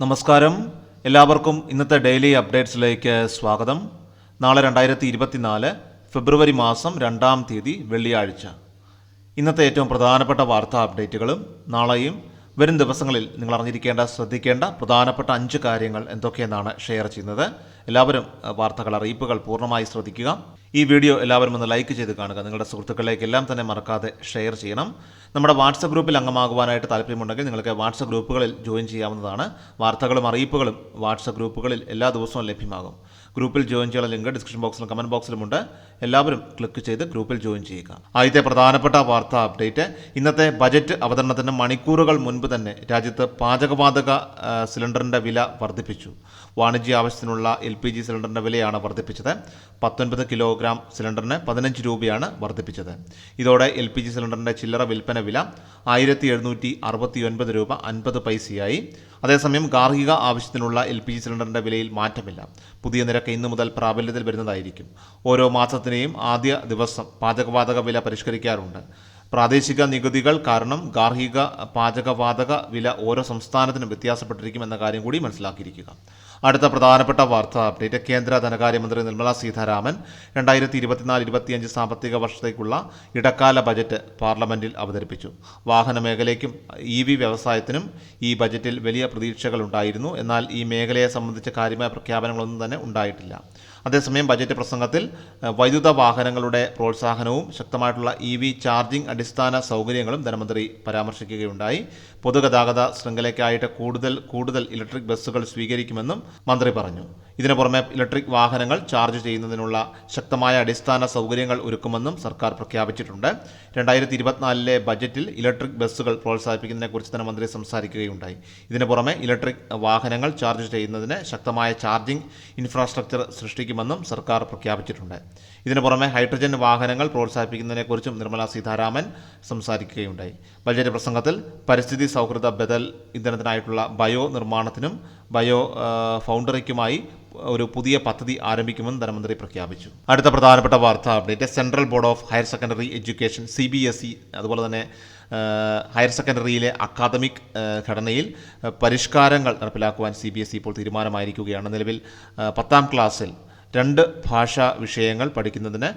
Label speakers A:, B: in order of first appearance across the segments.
A: നമസ്കാരം. എല്ലാവർക്കും ഇന്നത്തെ ഡെയിലി അപ്ഡേറ്റ്സിലേക്ക് സ്വാഗതം. നാളെ രണ്ടായിരത്തി ഇരുപത്തിനാല് ഫെബ്രുവരി മാസം രണ്ടാം തീയതി വെള്ളിയാഴ്ച. ഇന്നത്തെ ഏറ്റവും പ്രധാനപ്പെട്ട വാർത്താ അപ്ഡേറ്റുകളും നാളെയും വരും ദിവസങ്ങളിൽ നിങ്ങൾ അറിഞ്ഞിരിക്കേണ്ട ശ്രദ്ധിക്കേണ്ട പ്രധാനപ്പെട്ട അഞ്ച് കാര്യങ്ങൾ എന്തൊക്കെയെന്നാണ് ഷെയർ ചെയ്യുന്നത്. എല്ലാവരും വാർത്തകൾ അറിയിപ്പുകൾ പൂർണമായി ശ്രദ്ധിക്കുക. ഈ വീഡിയോ എല്ലാവരും ഒന്ന് ലൈക്ക് ചെയ്ത് കാണുക. നിങ്ങളുടെ സുഹൃത്തുക്കളിലേക്ക് എല്ലാം തന്നെ മറക്കാതെ ഷെയർ ചെയ്യണം. നമ്മുടെ വാട്സപ്പ് ഗ്രൂപ്പിൽ അംഗമാകുവാനായിട്ട് താല്പര്യമുണ്ടെങ്കിൽ നിങ്ങൾക്ക് വാട്സപ്പ് ഗ്രൂപ്പുകളിൽ ജോയിൻ ചെയ്യാവുന്നതാണ്. വാർത്തകളും അറിയിപ്പുകളും വാട്സപ്പ് ഗ്രൂപ്പുകളിൽ എല്ലാ ദിവസവും ലഭ്യമാകും. ഗ്രൂപ്പിൽ ജോയിൻ ചെയ്യാനുള്ള ലിങ്ക് ഡിസ്ക്രിപ്ഷൻ ബോക്സിലും കമന്റ് ബോക്സിലുമുണ്ട്. എല്ലാവരും ക്ലിക്ക് ചെയ്ത് ഗ്രൂപ്പിൽ ജോയിൻ ചെയ്യുക. ആദ്യത്തെ പ്രധാനപ്പെട്ട വാർത്താ അപ്ഡേറ്റ്. ഇന്നത്തെ ബജറ്റ് അവതരണത്തിന് മണിക്കൂറുകൾ മുൻപ് തന്നെ രാജ്യത്ത് പാചകവാതക സിലിണ്ടറിന്റെ വില വർദ്ധിപ്പിച്ചു. വാണിജ്യ ആവശ്യത്തിനുള്ള എൽ പി ജി സിലിണ്ടറിന്റെ വിലയാണ് വർദ്ധിപ്പിച്ചത്. പത്തൊൻപത് കിലോഗ്രാം സിലിണ്ടറിന് പതിനഞ്ച് രൂപയാണ് വർദ്ധിപ്പിച്ചത്. ഇതോടെ എൽ പി ജി സിലിണ്ടറിന്റെ ചില്ലറ വിൽപ്പന വില ആയിരത്തി എഴുന്നൂറ്റി അറുപത്തി ഒൻപത് രൂപ അൻപത് പൈസയായി. അതേസമയം ഗാർഹിക ആവശ്യത്തിനുള്ള എൽ പി ജി സിലിണ്ടറിന്റെ വിലയിൽ മാറ്റമില്ല. പുതിയ നിരക്ക് ഇന്നു മുതൽ പ്രാബല്യത്തിൽ വരുന്നതായിരിക്കും. ഓരോ മാസത്തിനെയും ആദ്യ ദിവസം പാചകവാതക വില പരിഷ്കരിക്കാറുണ്ട്. പ്രാദേശിക നികുതികൾ കാരണം ഗാർഹിക പാചകവാതക വില ഓരോ സംസ്ഥാനത്തിനും വ്യത്യാസപ്പെട്ടിരിക്കും എന്ന കാര്യം കൂടി മനസ്സിലാക്കിയിരിക്കുക. അടുത്ത പ്രധാനപ്പെട്ട വാർത്താ അപ്ഡേറ്റ്. കേന്ദ്ര ധനകാര്യമന്ത്രി നിർമ്മല സീതാരാമൻ രണ്ടായിരത്തി ഇരുപത്തിനാല് ഇരുപത്തിയഞ്ച് സാമ്പത്തിക വർഷത്തേക്കുള്ള ഇടക്കാല ബജറ്റ് പാർലമെന്റിൽ അവതരിപ്പിച്ചു. വാഹന മേഖലയ്ക്കും ഇ വി വ്യവസായത്തിനും ഈ ബജറ്റിൽ വലിയ പ്രതീക്ഷകളുണ്ടായിരുന്നു എന്നാൽ ഈ മേഖലയെ സംബന്ധിച്ച കാര്യമായ പ്രഖ്യാപനങ്ങളൊന്നും തന്നെ ഉണ്ടായിട്ടില്ല. അതേസമയം ബജറ്റ് പ്രസംഗത്തിൽ വൈദ്യുത വാഹനങ്ങളുടെ പ്രോത്സാഹനവും ശക്തമായിട്ടുള്ള ഇ വി ചാർജിംഗ് അടിസ്ഥാന സൗകര്യങ്ങളും ധനമന്ത്രി പരാമർശിക്കുകയുണ്ടായി. പൊതുഗതാഗത ശൃംഖലയ്ക്കായിട്ട് കൂടുതൽ കൂടുതൽ ഇലക്ട്രിക് ബസ്സുകൾ സ്വീകരിക്കുമെന്നും മന്ത്രി പറഞ്ഞു. ഇതിനു പുറമെ ഇലക്ട്രിക് വാഹനങ്ങൾ ചാർജ് ചെയ്യുന്നതിനുള്ള ശക്തമായ അടിസ്ഥാന സൗകര്യങ്ങൾ ഒരുക്കുമെന്നും സർക്കാർ പ്രഖ്യാപിച്ചിട്ടുണ്ട്. രണ്ടായിരത്തി ഇരുപത്തിനാലിലെ ബജറ്റിൽ ഇലക്ട്രിക് ബസ്സുകൾ പ്രോത്സാഹിപ്പിക്കുന്നതിനെക്കുറിച്ച് ധനമന്ത്രി സംസാരിക്കുകയുണ്ടായി. ഇതിനു പുറമെ ഇലക്ട്രിക് വാഹനങ്ങൾ ചാർജ് ചെയ്യുന്നതിന് ശക്തമായ ചാർജിംഗ് ഇൻഫ്രാസ്ട്രക്ചർ സൃഷ്ടിക്കുമെന്നും സർക്കാർ പ്രഖ്യാപിച്ചിട്ടുണ്ട്. ഇതിനു പുറമെ ഹൈഡ്രജൻ വാഹനങ്ങൾ പ്രോത്സാഹിപ്പിക്കുന്നതിനെക്കുറിച്ചും നിർമ്മല സീതാരാമൻ സംസാരിക്കുകയുണ്ടായി. ബജറ്റ് പ്രസംഗത്തിൽ പരിസ്ഥിതി സൗഹൃദ ബദൽ ഇന്ധനത്തിനായിട്ടുള്ള ബയോ നിർമ്മാണത്തിനും ബയോ ഫൗണ്ടറിക്കുമായി ഒരു പുതിയ പദ്ധതി ആരംഭിക്കുമെന്ന് ധനമന്ത്രി പ്രഖ്യാപിച്ചു. അടുത്ത പ്രധാനപ്പെട്ട വാർത്താ update central board of higher secondary education C B S E അതുപോലെ തന്നെ ഹയർ സെക്കൻഡറിയിലെ അക്കാദമിക് ഘടനയിൽ പരിഷ്കാരങ്ങൾ നടപ്പിലാക്കുവാൻ സി ബി എസ് ഇ ഇപ്പോൾ തീരുമാനമായിരിക്കുകയാണ്. നിലവിൽ പത്താം ക്ലാസ്സിൽ രണ്ട് ഭാഷാ വിഷയങ്ങൾ പഠിക്കുന്നതിന്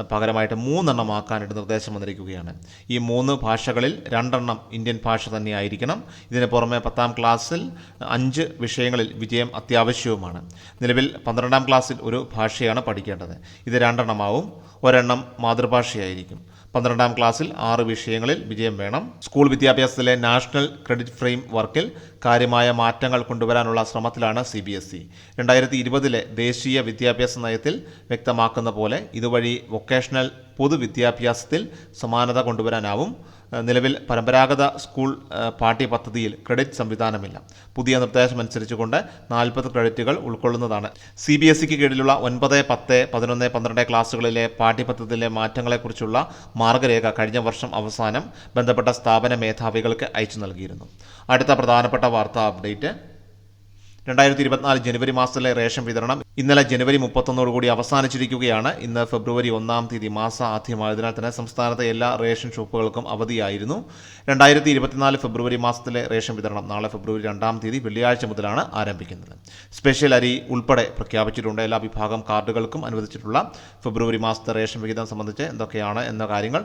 A: പകരമായിട്ട് മൂന്നെണ്ണം ആക്കാനായിട്ട് നിർദ്ദേശം വന്നിരിക്കുകയാണ്. ഈ മൂന്ന് ഭാഷകളിൽ രണ്ടെണ്ണം ഇന്ത്യൻ ഭാഷ തന്നെയായിരിക്കണം. ഇതിന് പുറമെ പത്താം ക്ലാസ്സിൽ അഞ്ച് വിഷയങ്ങളിൽ വിജയം അത്യാവശ്യവുമാണ്. നിലവിൽ പന്ത്രണ്ടാം ക്ലാസ്സിൽ ഒരു ഭാഷയാണ് പഠിക്കേണ്ടത്. ഇത് രണ്ടെണ്ണമാവും. ഒരെണ്ണം മാതൃഭാഷയായിരിക്കും. പന്ത്രണ്ടാം ക്ലാസ്സിൽ ആറ് വിഷയങ്ങളിൽ വിജയം വേണം. സ്കൂൾ വിദ്യാഭ്യാസത്തിലെ നാഷണൽ ക്രെഡിറ്റ് ഫ്രെയിം വർക്കിൽ കാര്യമായ മാറ്റങ്ങൾ കൊണ്ടുവരാനുള്ള ശ്രമത്തിലാണ് സി ബി എസ് ഇ. രണ്ടായിരത്തി ഇരുപതിലെ ദേശീയ വിദ്യാഭ്യാസ നയത്തിൽ വ്യക്തമാക്കുന്ന പോലെ ഇതുവഴി വൊക്കേഷണൽ പൊതുവിദ്യാഭ്യാസത്തിൽ സമാനത കൊണ്ടുവരാനാവും. നിലവിൽ പരമ്പരാഗത സ്കൂൾ പാഠ്യപദ്ധതിയിൽ ക്രെഡിറ്റ് സംവിധാനമില്ല. പുതിയ നിർദ്ദേശം അനുസരിച്ചുകൊണ്ട് നാൽപ്പത് ക്രെഡിറ്റുകൾ ഉൾക്കൊള്ളുന്നതാണ്. സി ബി എസ് സിക്ക് കീഴിലുള്ള ഒൻപത് പത്ത് പതിനൊന്ന് പന്ത്രണ്ട് ക്ലാസ്സുകളിലെ പാഠ്യപദ്ധതിയിലെ മാറ്റങ്ങളെക്കുറിച്ചുള്ള മാർഗരേഖ കഴിഞ്ഞ വർഷം അവസാനം ബന്ധപ്പെട്ട സ്ഥാപന മേധാവികൾക്ക് അയച്ചു നൽകിയിരുന്നു. അടുത്ത പ്രധാനപ്പെട്ട വാർത്താ അപ്ഡേറ്റ്. രണ്ടായിരത്തി ഇരുപത്തിനാല് ജനുവരി മാസത്തിലെ റേഷൻ വിതരണം ഇന്നലെ ജനുവരി മുപ്പത്തൊന്നോടുകൂടി അവസാനിച്ചിരിക്കുകയാണ്. ഇന്ന് ഫെബ്രുവരി ഒന്നാം തീയതി മാസ ആദ്യമായതിനാൽ തന്നെ സംസ്ഥാനത്തെ എല്ലാ റേഷൻ ഷോപ്പുകൾക്കും അവധിയായിരുന്നു. രണ്ടായിരത്തി ഇരുപത്തിനാല് ഫെബ്രുവരി മാസത്തിലെ റേഷൻ വിതരണം നാളെ ഫെബ്രുവരി രണ്ടാം തീയതി വെള്ളിയാഴ്ച മുതലാണ് ആരംഭിക്കുന്നത്. സ്പെഷ്യൽ അരി ഉൾപ്പെടെ പ്രഖ്യാപിച്ചിട്ടുണ്ട്. എല്ലാ വിഭാഗം കാർഡുകൾക്കും അനുവദിച്ചിട്ടുള്ള ഫെബ്രുവരി മാസത്തെ റേഷൻ വിഹിതം സംബന്ധിച്ച് എന്തൊക്കെയാണ് എന്ന കാര്യങ്ങൾ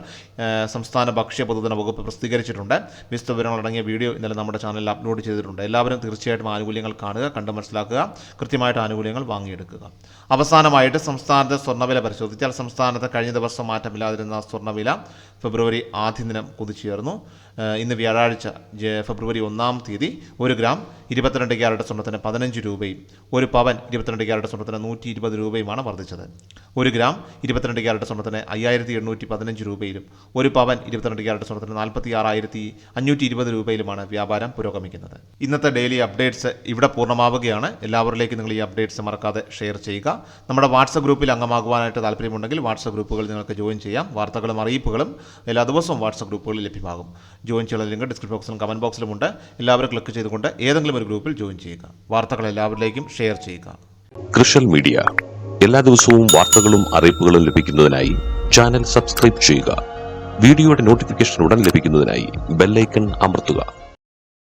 A: സംസ്ഥാന ഭക്ഷ്യ പൊതുജന വകുപ്പ് പ്രസിദ്ധീകരിച്ചിട്ടുണ്ട്. വിശദ വിവരങ്ങൾ അടങ്ങിയ വീഡിയോ ഇന്നലെ നമ്മുടെ ചാനലിൽ അപ്ലോഡ് ചെയ്തിട്ടുണ്ട്. എല്ലാവരും തീർച്ചയായിട്ടും ആനുകൂല്യങ്ങൾ കാണുക കണ്ട് മനസ്സിലാക്കുക. കൃത്യമായിട്ട് ആനുകൂല്യങ്ങൾ വാങ്ങിയെടുക്കുക അവസാനമായിട്ട് സംസ്ഥാനത്തെ സ്വർണവില പരിശോധിച്ചാൽ സംസ്ഥാനത്ത് കഴിഞ്ഞ ദിവസം മാറ്റമില്ലാതിരുന്ന സ്വർണവില ഫെബ്രുവരി ആദ്യ ദിനം കുതിച്ചുയർന്നു ഇന്ന് വ്യാഴാഴ്ച ഫെബ്രുവരി ഒന്നാം തീയതി ഒരു ഗ്രാം ഇരുപത്തിരണ്ട് ക്യാരറ്റ് സ്വർണത്തിന് പതിനഞ്ച് രൂപയും ഒരു പവൻ ഇരുപത്തിരണ്ട് ക്യാരറ്റ് സ്വർണത്തിന് നൂറ്റി ഇരുപത് രൂപയുമാണ് വർദ്ധിച്ചത്. ഒരു ഗ്രാം ഇരുപത്തിരണ്ട് ക്യാരറ്റ് സ്വർണത്തിന് അയ്യായിരത്തി എണ്ണൂറ്റി പതിനഞ്ച് രൂപയിലും ഒരു പവൻ ഇരുപത്തിരണ്ട് ക്യാരറ്റ് സ്വർണത്തിന് നാൽപ്പത്തി ആറായിരത്തി അഞ്ഞൂറ്റി ഇരുപത് രൂപയിലുമാണ് വ്യാപാരം പുരോഗമിക്കുന്നത്. ഇന്നത്തെ ഡെയിലി അപ്ഡേറ്റ്സ് ഇവിടെ പൂർണമാവുകയാണ്. എല്ലാവരിലേക്കും നിങ്ങൾ ഈ അപ്ഡേറ്റ്സ് മറക്കാതെ ഷെയർ ചെയ്യുക. നമ്മുടെ വാട്സപ്പ് ഗ്രൂപ്പിൽ അംഗമാകുവാനായിട്ട് താല്പര്യമുണ്ടെങ്കിൽ വാട്സപ്പ് ഗ്രൂപ്പുകൾ നിങ്ങൾക്ക് ജോയിൻ ചെയ്യാം. വാർത്തകളും അറിയിപ്പുകളും എല്ലാ ദിവസവും വാട്സപ്പ് ഗ്രൂപ്പുകളിൽ ലഭ്യമാകും. ജോയിൻ ചെയ്യാനുള്ള ലിങ്ക് ഡിസ്ക്രിപ്ഷൻ ബോക്സിലും കമന്റ് ബോക്സിലുമുണ്ട് എല്ലാവരും ക്ലിക്ക് ചെയ്തുകൊണ്ട് ഏതെങ്കിലും ഒരു ഗ്രൂപ്പിൽ ജോയിൻ ചെയ്യുക. വാർത്തകൾ എല്ലാവരിലേക്കും ഷെയർ ചെയ്യുക.
B: കൃഷൽ മീഡിയ. എല്ലാ ദിവസവും വാർത്തകളും അറിയിപ്പുകളും ലഭിക്കുന്നതിനായി ചാനൽ സബ്സ്ക്രൈബ് ചെയ്യുക. വീഡിയോയുടെ നോട്ടിഫിക്കേഷൻ ഉടൻ ലഭിക്കുന്നതിനായി ബെല്ലൈക്കൺ അമർത്തുക.